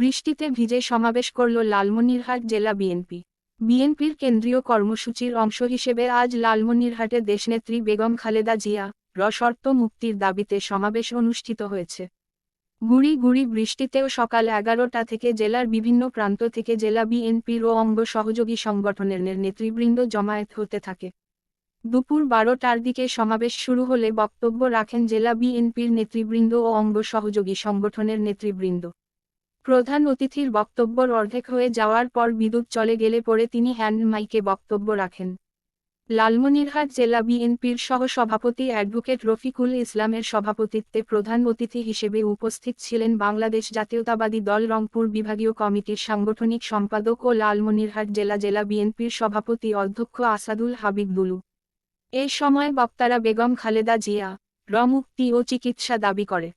বৃষ্টিতে ভিজে সমাবেশ করল লালমনিরহাট জেলা বিএনপি। বিএনপির কেন্দ্রীয় কর্মসূচির অংশ হিসেবে আজ লালমনিরহাটে দেশনেত্রী বেগম খালেদা জিয়া রশর্ত মুক্তির দাবিতে সমাবেশ অনুষ্ঠিত হয়েছে। গুড়ি গুড়ি বৃষ্টিতেও সকাল এগারোটা থেকে জেলার বিভিন্ন প্রান্ত থেকে জেলা বিএনপির ও অঙ্গ সহযোগী সংগঠনের নেতৃবৃন্দ জমায়েত হতে থাকে। দুপুর বারোটার দিকে সমাবেশ শুরু হলে বক্তব্য রাখেন জেলা বিএনপির নেতৃবৃন্দ ও অঙ্গ সহযোগী সংগঠনের নেতৃবৃন্দ। প্রধান অতিথির বক্তব্যর অর্ধেক হয়ে যাওয়ার পর বিদ্যুৎ চলে গেলে পরে তিনি হ্যান্ড মাইকে বক্তব্য রাখেন। লালমনিরহাট জেলা বিএনপির সহ সভাপতি অ্যাডভোকেট রফিকুল ইসলামের সভাপতিত্বে প্রধান অতিথি হিসেবে উপস্থিত ছিলেন বাংলাদেশ জাতীয়তাবাদী দল রংপুর বিভাগীয় কমিটির সাংগঠনিক সম্পাদক ও লালমনিরহাট জেলা জেলা বিএনপির সভাপতি অধ্যক্ষ আসাদুল হাবিব দুলু। এ সময় বক্তারা বেগম খালেদা জিয়া, রমুক্তি ও চিকিৎসা দাবি করে।